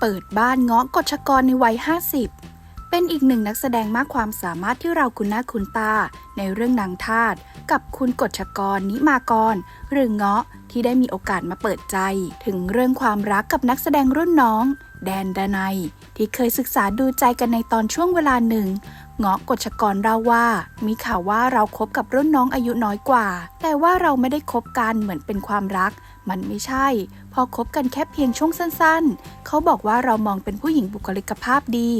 เปิดบ้านเงาะกฎชกรในวัย 50 เป็นอีกหนึ่งนักแสดงมากความสามารถที่เราคุ้นหน้าคุ้นตา ในเรื่องนางทาตกับคุณกฎชกรนิมากร หรือเงาะที่ได้มีโอกาสมาเปิดใจ ถึงเรื่องความรักกับนักแสดงรุ่นน้อง แดนดนัยที่เคยศึกษาดูใจกันในตอนช่วงเวลาหนึ่ง เงาะกฎชกรเล่าว่า มีข่าวว่าเราคบกับรุ่นน้องอายุน้อยกว่า แต่ว่าเราไม่ได้คบกันเหมือนเป็นความรัก มันไม่ใช่ พอคบกันแค่เพียงช่วงสั้นๆ เขาบอกว่าเรามองเป็นผู้หญิงบุคลิกภาพดี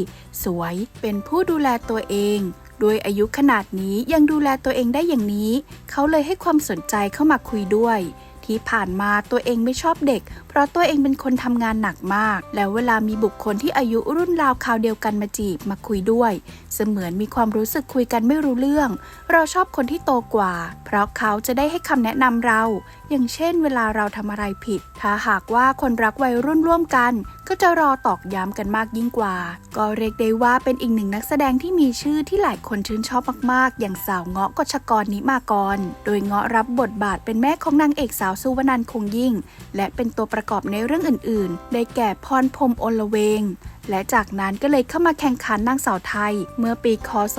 สวย เป็นผู้ดูแลตัวเองด้วยอายุขนาดนี้ยังดูแลตัวเองได้อย่างนี้ เขาเลยให้ความสนใจเข้ามาคุยด้วย ที่ผ่านมาตัวเองไม่ชอบเด็ก เพราะตัวเองเป็นคนทำงานหนักมาก แล้วเวลามีบุคคลที่อายุรุ่นราวคราวเดียวกันมาจีบมาคุยด้วย เสมือนมีความรู้สึกคุยกันไม่รู้เรื่อง เราชอบคนที่โตกว่า เพราะเขาจะได้ให้คำแนะนำเรา อย่างเช่น เวลาเราทำอะไรผิด ถ้าหากว่าคนรักวัยรุ่นร่วมกัน ก็จะรอตอกย้ำกันมากยิ่งกว่า ก็เรียกได้ว่าเป็นอีกหนึ่งนักแสดงที่มีชื่อที่หลายคนชื่นชอบมากๆ อย่างสาวเงาะกชกรนิมากร โดยเงาะรับบทบาทเป็นแม่ของนางเอกสาวสุวรรณคงยิ่ง และเป็นตัวประกอบในเรื่องอื่นๆ ได้แก่พรพรมอลเวงและจากนั้นก็เลยเข้ามาแข่งขันนางสาวไทย เมื่อปีคศ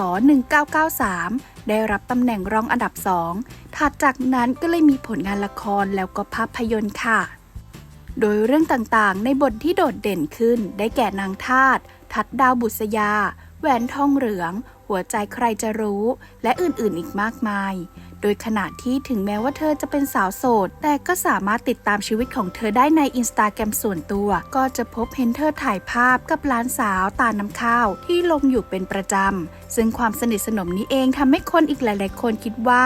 1993 ได้รับตำแหน่งรองอันดับสองถัดจากนั้นก็เลยมีผลงานละครแล้วก็ภาพยนตร์ค่ะ โดยเรื่องต่างๆ ในบทที่โดดเด่นขึ้น ได้แก่นางทาตทัดดาวบุษยา แหวนทองเหลือง หัวใจใครจะรู้ และอื่นๆอีกมากมาย โดยขณะที่ถึงแม้ว่าเธอจะเป็นสาวโสด แต่ก็สามารถติดตามชีวิตของเธอได้ในอินสตาแกรมส่วนตัว ก็จะพบเห็นเธอถ่ายภาพกับหลานสาวตาน้ำข้าวที่ลงอยู่เป็นประจำ ซึ่งความสนิทสนมนี้เองทำให้คนอีกหลาย ๆ คนคิดว่า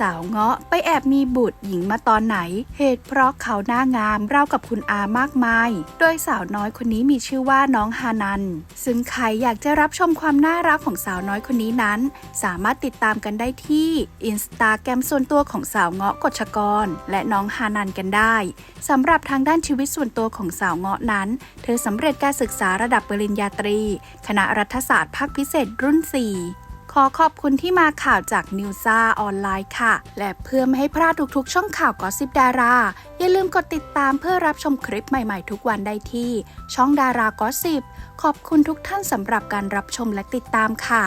สาวเงาะไปแอบมีบุตรหญิงมาตอนไหน เหตุเพราะเขาหน้างามราวกับคุณอามากมาย โดยสาวน้อยคนนี้มีชื่อว่าน้องฮานัน ซึ่งใครอยากจะรับชมความน่ารักของสาวน้อยคนนี้นั้น สามารถติดตามกันได้ที่อินสตาแกรมส่วนตัวของสาวเงาะกฎชกร และน้องฮานันกันได้สำหรับทางด้านชีวิตส่วนตัวของสาวเงาะนั้น เธอสำเร็จการศึกษาระดับปริญญาตรี คณะรัฐศาสตร์ภาคพิเศษรุ่น 4 อขอบคุณที่มาข่าวจากนิวซาออนไลน์ค่ะ และเพื่อไม่ให้พลาดทุกๆ ช่องข่าวกอสิบดารา อย่าลืมกดติดตามเพื่อรับชมคลิปใหม่ๆ ทุกวันได้ที่ ช่องดารากอสิบขอบคุณทุกท่านสำหรับการรับชมและติดตามค่ะ